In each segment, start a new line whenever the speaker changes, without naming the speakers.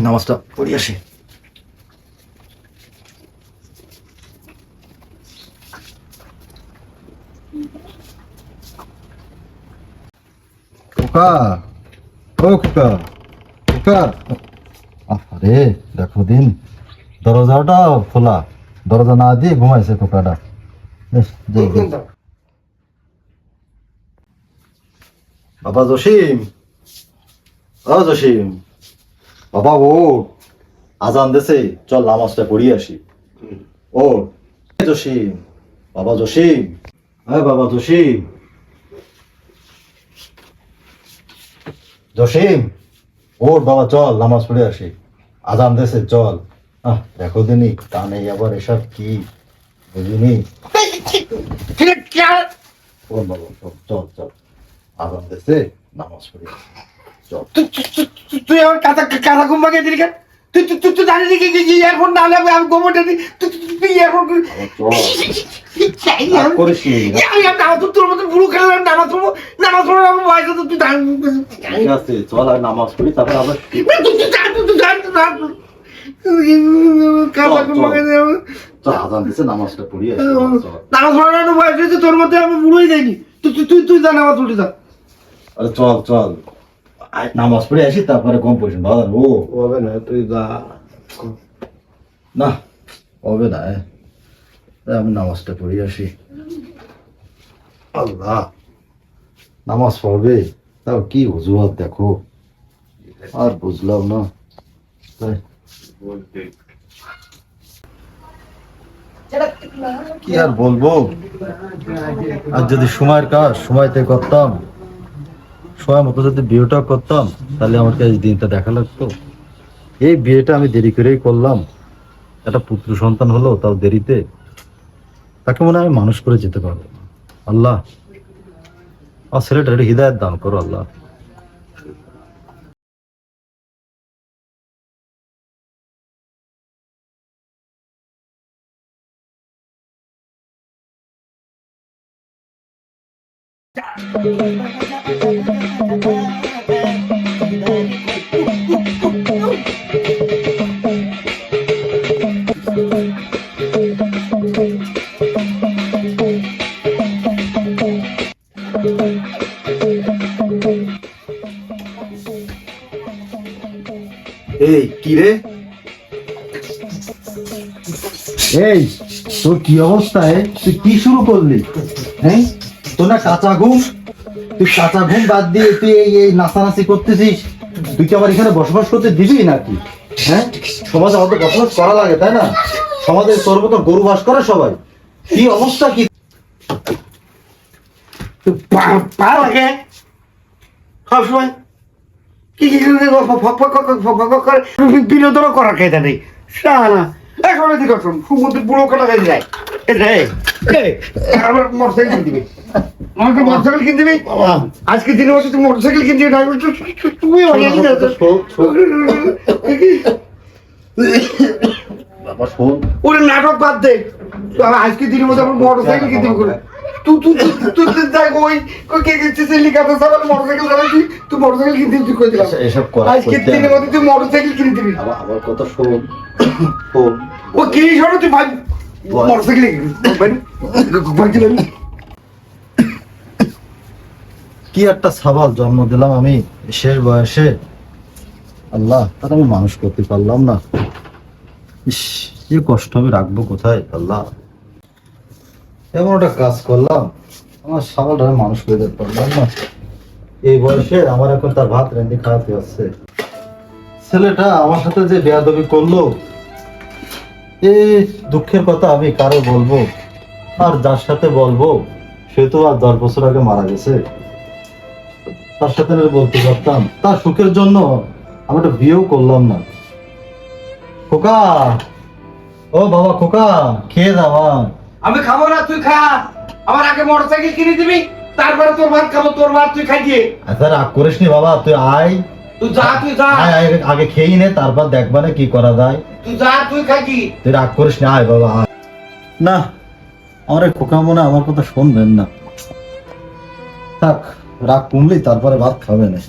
এই নামাজটা পড়ি আসি। খোকা ও খোকা খোকা। আরে দেখো দিন দরজাটা খোলা। দরজা না দিয়ে ঘুমাইছে খোকাটা। বেশ, যাই, যাই। বাবা জসিম। ও জসিম। বাবা ও আজান দেশে চল নামাজটা পড়ি আসি। ও জসিম বাবা জসিম হ্যাঁ বাবা জসিম। জসিম ওর বাবা চল নামাজ পড়ে আসি। আজান দেশে চল। আহ দেখো দিনি কানে আবার এসব কি বুঝিনি। ওর বাবা চল, চল চল। আজান দেশে নামাজ পড়ে আসি।
তুই- আমার কাঁথা কাঁথা ঘুম ভাঙিয়ে দিলি কেন? তুই তুই তুই- জানিস কি ইয়ারফোন না হলে আমি- গোবরটা দিই। তুই ইয়ারফোন। আমি তোর মতো বুড়ো খেলে আমি নামাজ পড়ব নামাজ পড়ব আমার বয়স আছে তুই জান-
ঠিক আছে চল আর নামাজ পড়ি তারপর আবার
তুই তুই জান তুই তুই জান জান তোর মধ্যে আমি বুড়োই যাইনি তুই তুই তুই তুই যা নামাজ পড়ি যা।
আরে চল চল। নামাজ পড়ে আসি তারপরে কম পড়ছি বাবা ও।
হবে না তুই যা।
না হবে না আমি নামাজটা পড়ে আসি। আল্লাহ। নামাজ পড়বে? তাও কি অজুহাত দেখো? আর বুঝলাম না। তাই। কি আর বলব? আর যদি সময়ের কাজ সময়তে করতাম। সময় মতো যদি বিয়েটা করতাম, তাহলে আমার কাছে দিনটা দেখা লাগতো। এই বিয়েটা আমি দেরি করেই করলাম। একটা পুত্র সন্তান হলো, তাও দেরিতে। তাকে মনে আমি মানুষ করে যেতে পারব আল্লাহ আর ছেলেটা একটু হৃদায়ত দান করো আল্লাহ। এই কি রে এই তোর কি অবস্থা এ? তুই কি শুরু করলি হ্যাঁ তোর না কাঁচা ঘুম, তুই কাঁচা ঘুম বাদ দিয়ে তুই এই এই নাচানাচি করতেছিস, তুই কি আমার এখানে বসবাস করতে দিবি নাকি? হ্যাঁ? সমাজে বসবাস করা লাগে, তাই না? সমাজে তোর গরু বাস করে সবাই। কি অবস্থা কি?
সবসময় কি করে, বিনোদনও করার নেই না এখন বুড়ো কাটা যায়। আমার মোটরসাইকেল কিনে দিবি আমাকে মোটরসাইকেল কিনে দিবি আজকে দিনের মধ্যে তুই মোটরসাইকেল কিনে দিবি না তুই- তুই- তুই- তুই বানিয়ে দিবি
শোন, শোন। বাবা শোন।
ওরে নাটক বাদ দে। আজকে দিনের মধ্যে আমার মোটরসাইকেল কিনে দিবি তুই তুই তুই- তুই তুই দেখ ওই কে গেছিস লিখাতে সাবান মোটরসাইকেল চালাচ্ছি তুই মোটরসাইকেল কিনে। দিবি তুই কই দিলাম?
এসব- করা
আজকে দিনের মধ্যে তুই মোটরসাইকেল কিনে দিবি।
আমার কথা শোন। শোন।
ও কি শোনো তুই ভাই। মোটরসাইকেল
কি একটা সাবাল জন্ম দিলাম আমি শেষ বয়সে। আল্লাহ তার আমি মানুষ করতে পারলাম না। ইস কি কষ্ট আমি রাখব কোথায়? আল্লাহ। এমন একটা কাজ করলাম আমার সাবালটা মানুষ করে পারলাম না। এই বয়সে আমার এখন তার ভাত রেঁধে খাওয়াতে হচ্ছে। ছেলেটা আমার সাথে যে বেয়াদবি করল এই দুঃখের কথা আমি কারও বলব? আর যার সাথে বলব সে তো আর দশ বছর আগে মারা গেছে। তার সাথে বলতে পারতাম তার সুখের জন্য আমি একটা বিয়েও করলাম না। খোকা! ও বাবা খোকা খেয়ে যাওয়া
আমি খাব না তুই খা। আমার আগে মোটরসাইকেল কিনে দিবি তারপরে তোর ভাত খাব তোর ভাত তুই খাই দিয়ে।
আচ্ছা রাগ করিস নি বাবা তুই আয়।
তুই যা তুই যা
আগে খেয়েই নে তারপর দেখবা না কি করা যায়।
তুই যা তুই খাকি
তুই রাগ করিস না আয় বাবা আয়। না আমার খোকা মনে আমার কথা শুনবেন না। থাক রাগ কমলেই তারপরে ভাত খাবে না।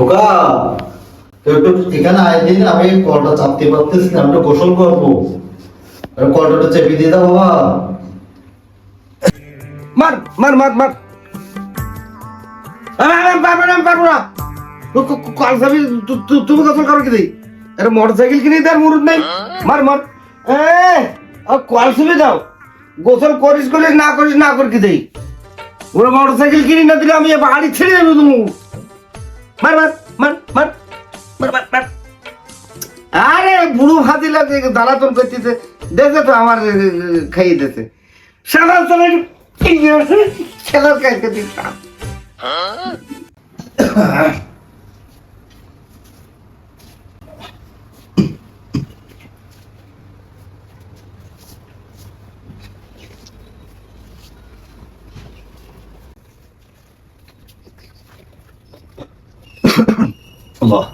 খোকা একটু দিন, আমি কলটা চাপতে পারতেছি একটু গোসল করব। কলটা চেপে দিয়ে দাও বাবা।
মার মার মার মার। না পারব না ক- ক- ক- কাল যাবি, তু- তু- তুমি কত করো কি দিই আরে মোটরসাইকেল কিনে দেয় মুরুদ নাই। মার মার। কল ছবি দাও। গোসল করিস করিস, না করিস, না কর কি দেই ওরা মোটরসাইকেল কিনে না দিলে আমি বাড়ি ছেড়ে দেবো তুমি। মার মার মার মার মার মার মার। আরে, বুড়ো ভাতি লাগে দালাতন করতেছে দেখে তো আমার খাইয়ে দিতে সাদা সাদা খেলার খাইতে দিতাম
আল্লাহ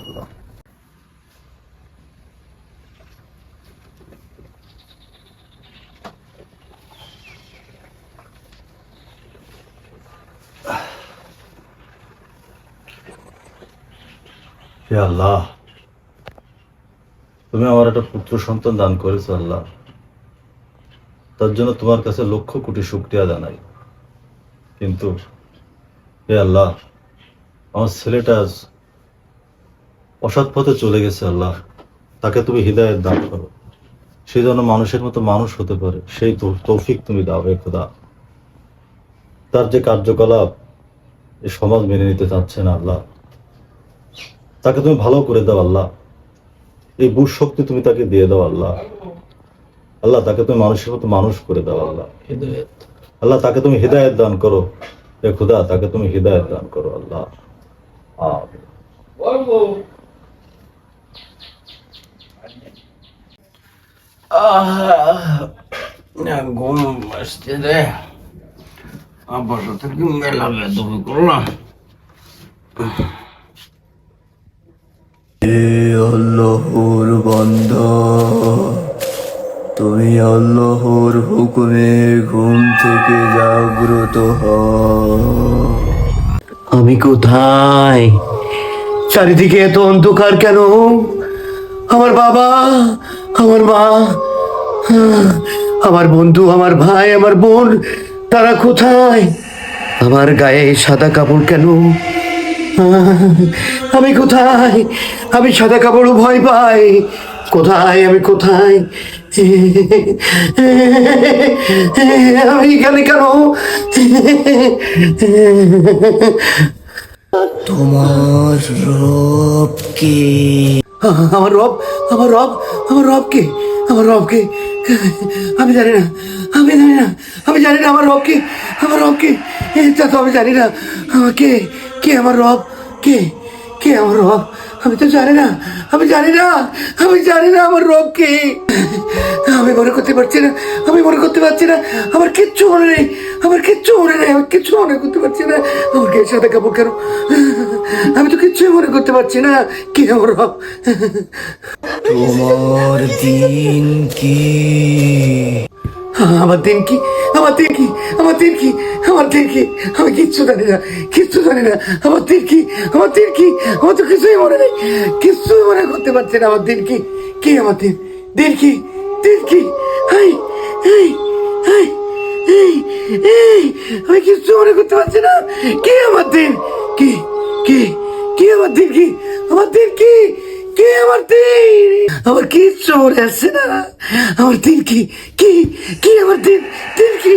আল্লাহ, তুমি আমার একটা পুত্র সন্তান দান করেছ আল্লাহ। তার জন্য তোমার কাছে লক্ষ কোটি শুক্রিয়া জানাই। কিন্তু হে আল্লাহ, আমার ছেলেটা আজ অসৎ পথে চলে গেছে আল্লাহ। তাকে তুমি হৃদয়ের দান করো। সেই জন্য মানুষের মতো মানুষ হতে পারে। সেই তৌফিক তুমি দাও হে খোদা। তার যে কার্যকলাপ এ সমাজ মেনে নিতে চাচ্ছে না আল্লাহ। তাকে তুমি ভালো করে দাও আল্লাহ। এই বুঝ শক্তি তুমি তাকে দিয়ে দাও আল্লাহ। আল্লাহ, তাকে তুমি মানুষের মতো মানুষ করে দাও আল্লাহ। আল্লাহ, তাকে তুমি হৃদায়ত দান করো। হে খুদা, তাকে তুমি হৃদায়ত দান করো আল্লাহ।
ঘুম রে। কি মেলা করলাম।
আল্লাহর বান্দা তুমি আল্লাহর হুকুমে ঘুম থেকে জাগ্রত হও আমি কোথায়? চারিদিকে এত অন্ধকার কেন? আমার বাবা, আমার মা, আমার বন্ধু, আমার ভাই, আমার বোন, তারা কোথায়? আমার গায়ে সাদা কাপড় কেন? আমি কোথায়? আমি সাদা কাপড়ও ভয় পাই। কোথায়? আমি কোথায়? আমি এখানে কেন? তোমার রব কে? আমার রব? আমার রব? আমার রব কে? আমার রব কে? আমি জানি না। আমি জানি না। আমি জানি না আমার রব কে? আমার রব কে? এটা তো আমি জানি না। আমার কে আমার রব? কে? কে আমার রব? আমি তো জানি না। আমি জানি না। আমি জানি না আমার রব কে। আমি মনে করতে পারছি না। আমি মনে করতে পারছি না। আমার কিচ্ছু মনে নেই। আমার কিচ্ছু মনে নেই। আমি কিচ্ছু মনে করতে পারছি না। আমার কে সাদা কাপড় কেন? আমি তো কিচ্ছুই মনে করতে পারছি না। কে আমার রব? তোমার দিন কি? আমার দিন কি আমার দিন কি আমার দিন কি আমার দিন কি আমি কিচ্ছু জানি না কিচ্ছু জানি না আমার দিন কি আমার দিন কি আমার তো কিছুই মনে নেই কিছুই মনে করতে পারছি না আমার দিন কি কি আমার দিন দিন কি দিন কি হাই হাই হাই এই এই আমি কিচ্ছু মনে করতে পারছি না কি আমার দিন কি কি কি আমার দিন কি আমার দিন কি কে আমার তিন আমার কিচ্ছু মনে আসছে না। আমার তিন কি? কি? কি আমার তিন তিন কি?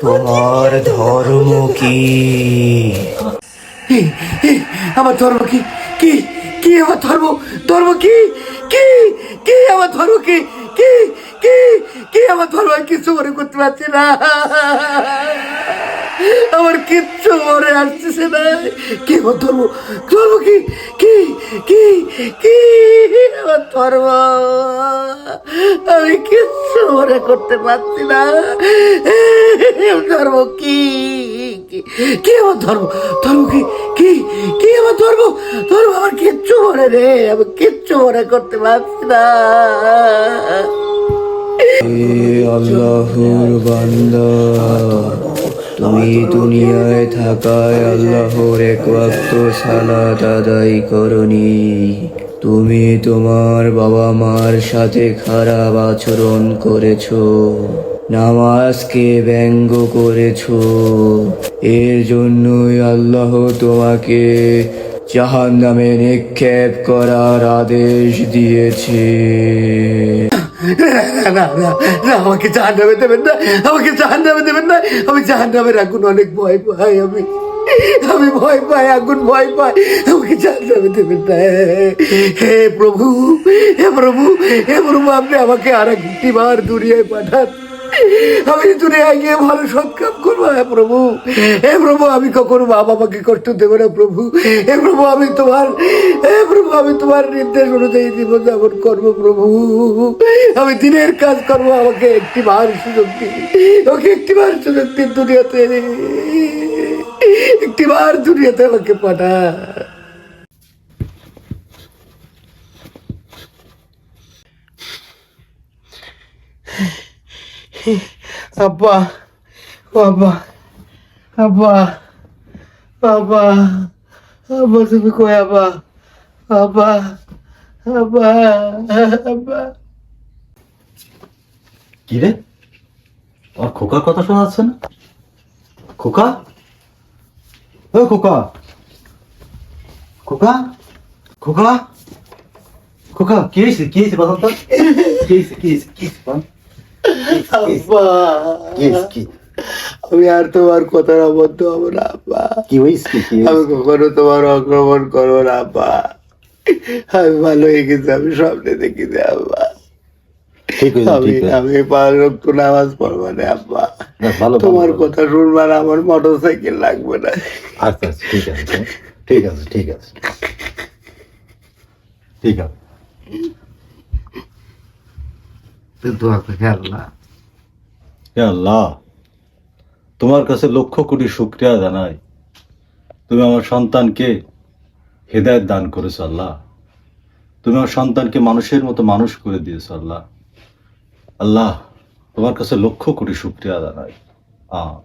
তোমার ধর্ম কি?
আমার ধর্ম কি? কি? কি আমার ধর্ম? ধর্ম কি? কি? কি আমার ধর্ম কি? কি? কি? কি আমার ধর্ম? আমি কিছু মনে করতে পারছি না। আমার কিচ্ছু মনে আসতেছে না। কি আমার ধর্ম? ধর্ম কি? কি? কি? কি আমার ধর্ম? আমি কিচ্ছু মনে করতে পারছি না। ধর্ম কি? কি? কি আমার ধর্ম? ধর্ম কি? কি? কি আমার ধর্ম? ধর্ম আমার কিচ্ছু মনে রে আমি কিচ্ছু মনে করতে পারছি না।
আল্লাহর বান্দা, তুমি দুনিয়ায় থাকায় আল্লাহর এক ওয়াক্ত সালাত আদায় করনি। তুমি তোমার বাবা মার সাথে খারাপ আচরণ করেছ। নামাজকে ব্যঙ্গ করেছ? এর জন্যই আল্লাহ তোমাকে জাহান নামে নিক্ষেপ করার আদেশ দিয়েছে।
আমাকে জাহান নামে দেবেন না, আমাকে জাহান নামে দেবেন না। আমি জাহান নামের আগুন অনেক ভয় পাই, আমি আমি ভয় পাই, আগুন ভয় পাই। আমাকে জাহান নামে দেবেন না। হে প্রভু হে প্রভু হে প্রভু, আপনি আমাকে আর একটি বার দুনিয়ায় পাঠান। আমি দুনিয়ায় গিয়ে ভালো সৎ কাম করব, হে প্রভু। হে প্রভু, আমি কখনো মা বাবাকে কষ্ট দেবো না, প্রভু। হে প্রভু, আমি তোমার হে প্রভু, আমি তোমার নির্দেশ অনুযায়ী জীবন যাপন করব, প্রভু। আমি দিনের কাজ করব, আমাকে একটি বার সুযোগ দিন। আমাকে একটি বার সুযোগ দিন দুনিয়াতে। একটি বার দুনিয়াতে আমাকে পাঠা
ও আব্বা আব্বা আব্বা আব্বা তুমি কই আব্বা আব্বা আব্বা আব্বা
কি রে? আর খোকার কথা শোনা যাচ্ছে না? খোকা? ও খোকা। খোকা? খোকা? খোকা, কি হয়েছে? কি হয়েছে? কি হয়েছে? কি হয়েছে? কি হয়েছে?
আমি আর তোমার কথার অবদ্ধ হব না আব্বা।
কি হয়েছে
আমি কখনো তোমার আক্রমণ করব না আব্বা। আমি ভালো হয়ে গেছি আমি স্বপ্নে দেখেছি আব্বা। আমি পাঁচ নামাজ পড়ব না আব্বা। তোমার। কথা শুনবার আমার মোটর সাইকেল লাগবে না।
আচ্ছা আচ্ছা ঠিক আছে ঠিক আছে ঠিক আছে। ঠিক আছে। তোমার কাছে লক্ষ কোটি শুক্রিয়া জানাই। তুমি আমার সন্তানকে হেদায়ত দান করেছ, আল্লাহ। তুমি আমার সন্তানকে মানুষের মতো মানুষ করে দিয়েছ, আল্লাহ। আল্লাহ, তোমার কাছে লক্ষ কোটি শুক্রিয়া জানাই। আ